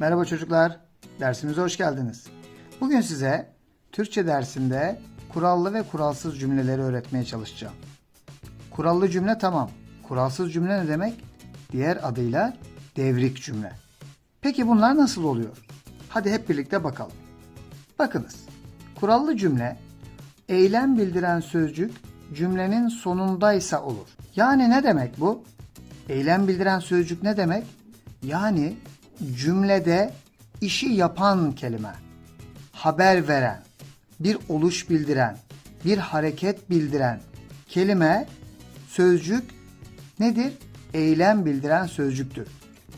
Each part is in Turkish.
Merhaba çocuklar, dersimize hoş geldiniz. Bugün size Türkçe dersinde kurallı ve kuralsız cümleleri öğretmeye çalışacağım. Kurallı cümle tamam. Kuralsız cümle ne demek? Diğer adıyla devrik cümle. Peki bunlar nasıl oluyor? Hadi hep birlikte bakalım. Bakınız. Kurallı cümle eylem bildiren sözcük cümlenin sonundaysa olur. Yani ne demek bu? Eylem bildiren sözcük ne demek? Yani cümlede işi yapan kelime, haber veren, bir oluş bildiren, bir hareket bildiren kelime, sözcük nedir? Eylem bildiren sözcüktür.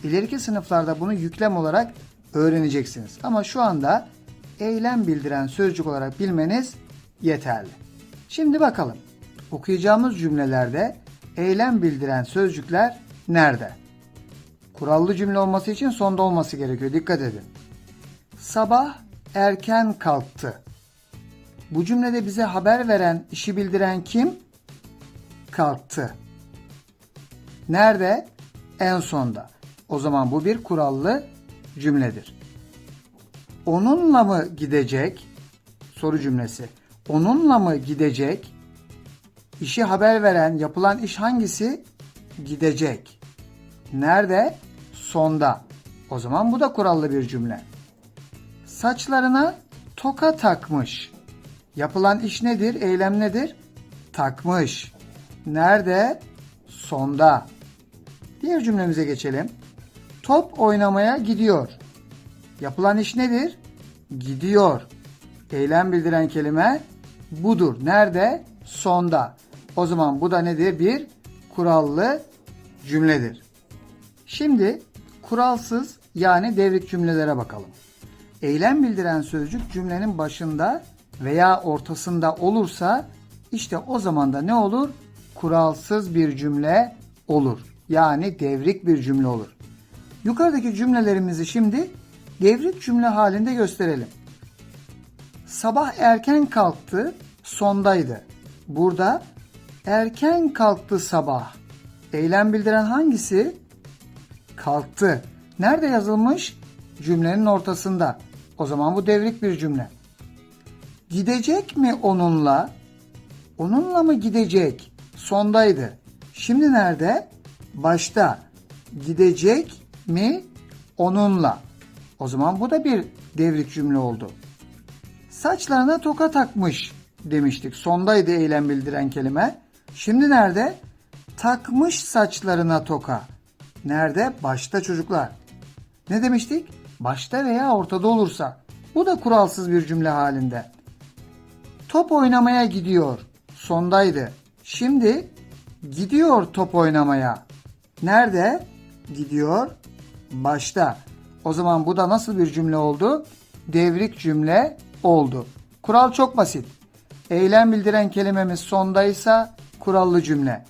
İleriki sınıflarda bunu yüklem olarak öğreneceksiniz. Ama şu anda eylem bildiren sözcük olarak bilmeniz yeterli. Şimdi bakalım. Okuyacağımız cümlelerde eylem bildiren sözcükler nerede? Kurallı cümle olması için sonda olması gerekiyor. Dikkat edin. Sabah erken kalktı. Bu cümlede bize haber veren, işi bildiren kim? Kalktı. Nerede? En sonda. O zaman bu bir kurallı cümledir. Onunla mı gidecek? Soru cümlesi. Onunla mı gidecek? İşi haber veren, yapılan iş hangisi? Gidecek. Nerede? Sonda. O zaman bu da kurallı bir cümle. Saçlarına toka takmış. Yapılan iş nedir? Eylem nedir? Takmış. Nerede? Sonda. Diğer cümlemize geçelim. Top oynamaya gidiyor. Yapılan iş nedir? Gidiyor. Eylem bildiren kelime budur. Nerede? Sonda. O zaman bu da nedir? Bir kurallı cümledir. Şimdi kuralsız yani devrik cümlelere bakalım. Eylem bildiren sözcük cümlenin başında veya ortasında olursa işte o zaman da ne olur? Kuralsız bir cümle olur. Yani devrik bir cümle olur. Yukarıdaki cümlelerimizi şimdi devrik cümle halinde gösterelim. Sabah erken kalktı, sondaydı. Burada erken kalktı sabah. Eylem bildiren hangisi? Kalktı. Nerede yazılmış? Cümlenin ortasında. O zaman bu devrik bir cümle. Gidecek mi onunla? Onunla mı gidecek? Sondaydı. Şimdi nerede? Başta. Gidecek mi onunla? O zaman bu da bir devrik cümle oldu. Saçlarına toka takmış demiştik. Sondaydı eylem bildiren kelime. Şimdi nerede? Takmış saçlarına toka. Nerede? Başta çocuklar. Ne demiştik? Başta veya ortada olursa. Bu da kuralsız bir cümle halinde. Top oynamaya gidiyor. Sondaydı. Şimdi gidiyor top oynamaya. Nerede? Gidiyor. Başta. O zaman bu da nasıl bir cümle oldu? Devrik cümle oldu. Kural çok basit. Eylem bildiren kelimemiz sondaysa kurallı cümle.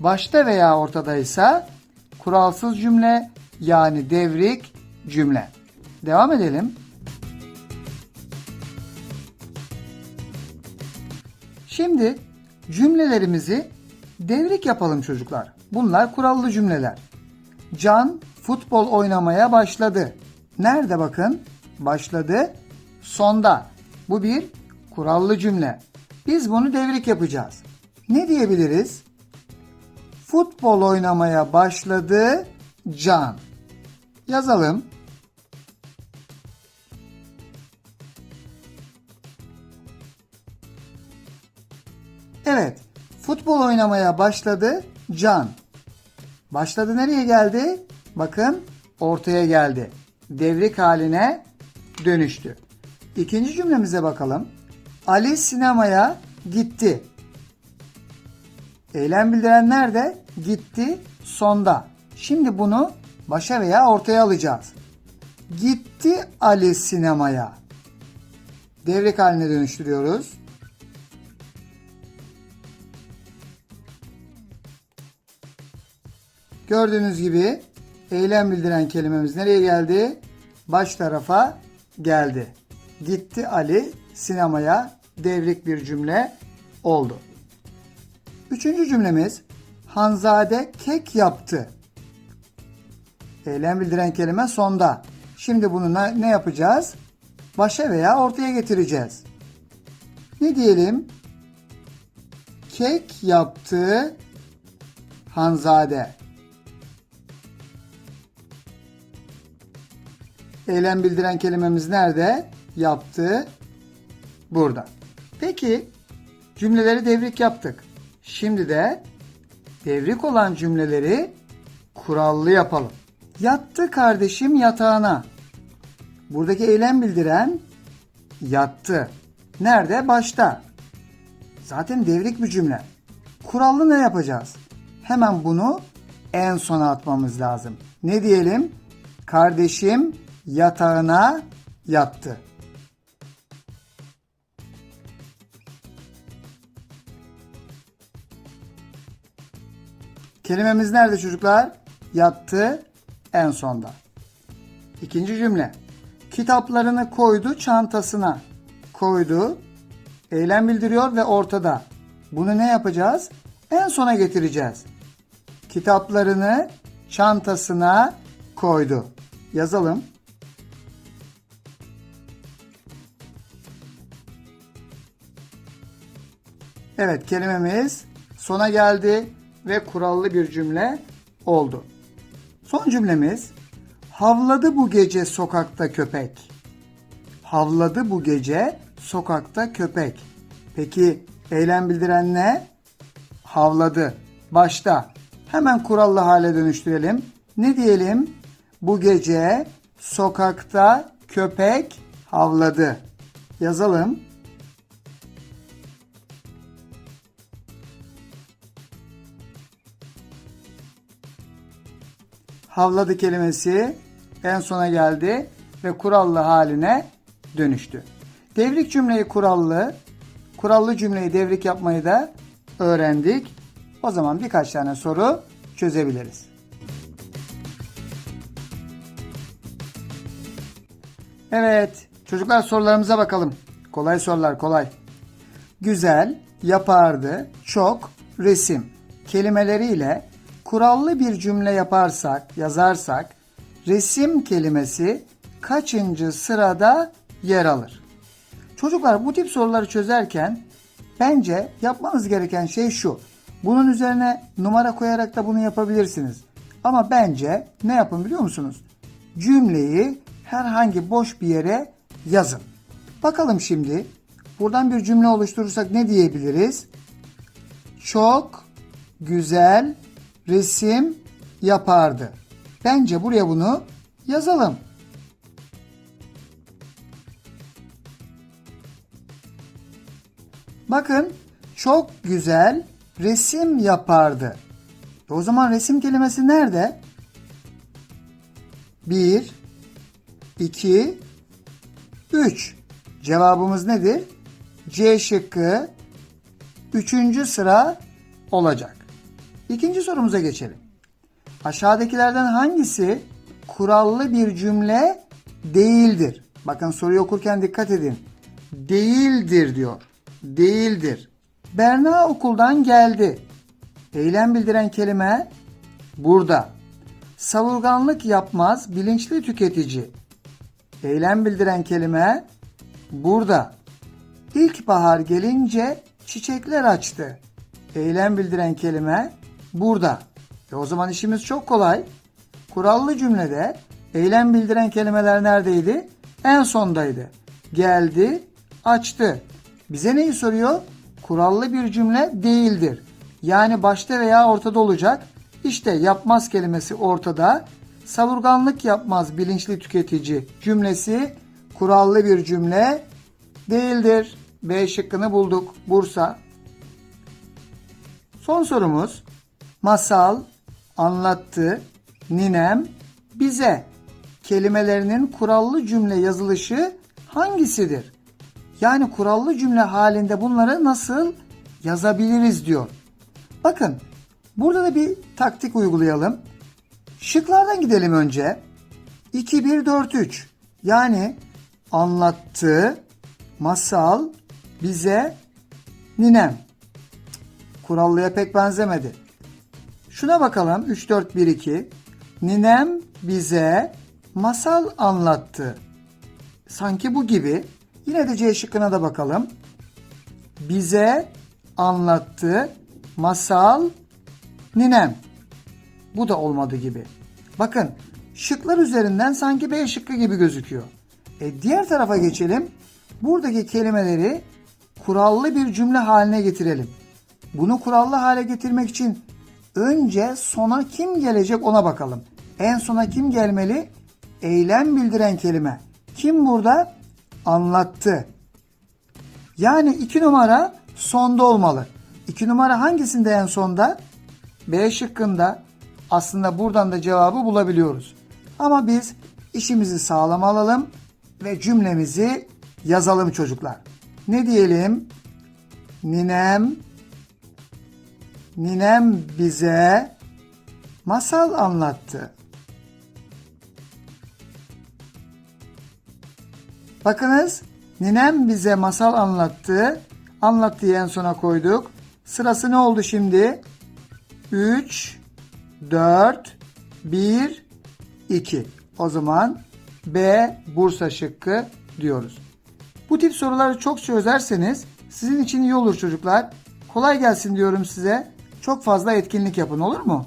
Başta veya ortadaysa kuralsız cümle yani devrik cümle. Devam edelim. Şimdi cümlelerimizi devrik yapalım çocuklar. Bunlar kurallı cümleler. Can futbol oynamaya başladı. Nerede bakın? Başladı. Sonda. Bu bir kurallı cümle. Biz bunu devrik yapacağız. Ne diyebiliriz? Futbol oynamaya başladı Can. Yazalım. Evet. Futbol oynamaya başladı Can. Başladı nereye geldi? Bakın ortaya geldi. Devrik haline dönüştü. İkinci cümlemize bakalım. Ali sinemaya gitti. Eylem bildiren nerede? Gitti sonda. Şimdi bunu başa veya ortaya alacağız. Gitti Ali sinemaya. Devrik haline dönüştürüyoruz. Gördüğünüz gibi eylem bildiren kelimemiz nereye geldi? Baş tarafa geldi. Gitti Ali sinemaya devrik bir cümle oldu. Üçüncü cümlemiz Hanzade kek yaptı. Eylem bildiren kelime sonda. Şimdi bunu ne, yapacağız? Başa veya ortaya getireceğiz. Ne diyelim? Kek yaptı Hanzade. Eylem bildiren kelimemiz nerede? Yaptı. Burada. Peki cümleleri devrik yaptık. Şimdi de devrik olan cümleleri kurallı yapalım. Yattı kardeşim yatağına. Buradaki eylem bildiren yattı. Nerede? Başta. Zaten devrik bir cümle. Kurallı ne yapacağız? Hemen bunu en sona atmamız lazım. Ne diyelim? Kardeşim yatağına yattı. Kelimemiz nerede çocuklar? Yattı en sonda. İkinci cümle. Kitaplarını koydu çantasına. Koydu. Eylem bildiriyor ve ortada. Bunu ne yapacağız? En sona getireceğiz. Kitaplarını çantasına koydu. Yazalım. Evet kelimemiz sona geldi ve kurallı bir cümle oldu. Son cümlemiz havladı bu gece sokakta köpek. Havladı bu gece sokakta köpek. Peki eylem bildiren ne? Havladı. Başta. Hemen kurallı hale dönüştürelim. Ne diyelim? Bu gece sokakta köpek havladı. Yazalım. Havladı kelimesi en sona geldi ve kurallı haline dönüştü. Devrik cümleyi kurallı, kurallı cümleyi devrik yapmayı da öğrendik. O zaman birkaç tane soru çözebiliriz. Evet, çocuklar sorularımıza bakalım. Kolay sorular, kolay. Güzel, yapardı, çok, resim kelimeleriyle kurallı bir cümle yaparsak, yazarsak resim kelimesi kaçıncı sırada yer alır? Çocuklar bu tip soruları çözerken bence yapmanız gereken şey şu. Bunun üzerine numara koyarak da bunu yapabilirsiniz. Ama bence ne yapın biliyor musunuz? Cümleyi herhangi boş bir yere yazın. Bakalım şimdi buradan bir cümle oluşturursak ne diyebiliriz? Çok güzel resim yapardı. Bence buraya bunu yazalım. Bakın çok güzel resim yapardı. O zaman resim kelimesi nerede? 1 2 3 Cevabımız nedir? C şıkkı 3. sıra olacak. İkinci sorumuza geçelim. Aşağıdakilerden hangisi kurallı bir cümle değildir? Bakın soruyu okurken dikkat edin. Değildir diyor. Değildir. Berna okuldan geldi. Eylem bildiren kelime burada. Savurganlık yapmaz, bilinçli tüketici. Eylem bildiren kelime burada. İlkbahar gelince çiçekler açtı. Eylem bildiren kelime burada. E o zaman işimiz çok kolay. Kurallı cümlede eylem bildiren kelimeler neredeydi? En sondaydı. Geldi, açtı. Bize neyi soruyor? Kurallı bir cümle değildir. Yani başta veya ortada olacak. İşte yapmaz kelimesi ortada. Savurganlık yapmaz bilinçli tüketici cümlesi kurallı bir cümle değildir. B şıkkını bulduk. Bursa. Son sorumuz masal, anlattı, ninem, bize kelimelerinin kurallı cümle yazılışı hangisidir? Yani kurallı cümle halinde bunları nasıl yazabiliriz diyor. Bakın burada da bir taktik uygulayalım. Şıklardan gidelim önce. 2 1 4 3. Yani anlattı, masal, bize, ninem. Kurallıya pek benzemedi. Şuna bakalım 3 4 1 2. Ninem bize masal anlattı. Sanki bu gibi. Yine de C şıkkına da bakalım. Bize anlattı masal ninem. Bu da olmadı gibi. Bakın şıklar üzerinden sanki B şıkkı gibi gözüküyor. E, diğer tarafa geçelim. Buradaki kelimeleri kurallı bir cümle haline getirelim. Bunu kurallı hale getirmek için önce sona kim gelecek ona bakalım. En sona kim gelmeli? Eylem bildiren kelime. Kim burada? Anlattı. Yani iki numara sonda olmalı. İki numara hangisinde en sonda? B şıkkında. Aslında buradan da cevabı bulabiliyoruz. Ama biz işimizi sağlam alalım ve cümlemizi yazalım çocuklar. Ne diyelim? Ninem Ninem bize masal anlattı. Bakınız ninem bize masal anlattı. Anlattığı en sona koyduk. Sırası ne oldu şimdi? 3, 4, 1, 2. O zaman B Bursa şıkkı diyoruz. Bu tip soruları çok çözerseniz sizin için iyi olur çocuklar. Kolay gelsin diyorum size. Çok fazla etkinlik yapın olur mu?